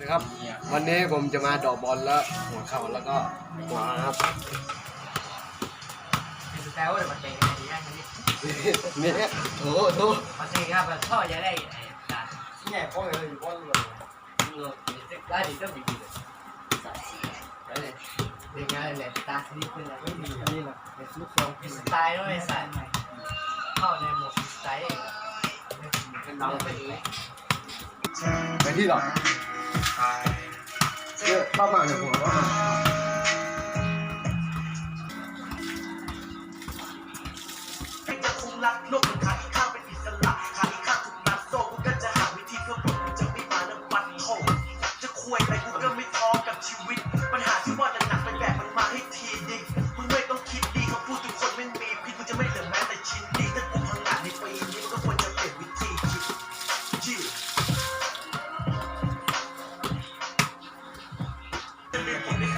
นะครับ วันนี้ผมจะมาดอกบอลแล้วหัวเข่าแล้วก็หัวครับแปลว่าเดี๋ยวมาเตะกันดีได้ไหมนี่เนี่ยโอ้โหมาเตะกันแบบพ่อจะได้ไอ้การเนี่ยป้อเลยป้อเลยเงือกได้ดีก็มีดีเลยได้เลยเด็กงานเลยตาสนิทเลยไม่ดีนี่แหละลูกซองสไตล์ด้วยใส่เข้าในหมวกสไตล์เองเป็นน้องไปเลยไปที่หรอ เข้ามาเนี่ยผมว่าให้จะคงรักโลกทัด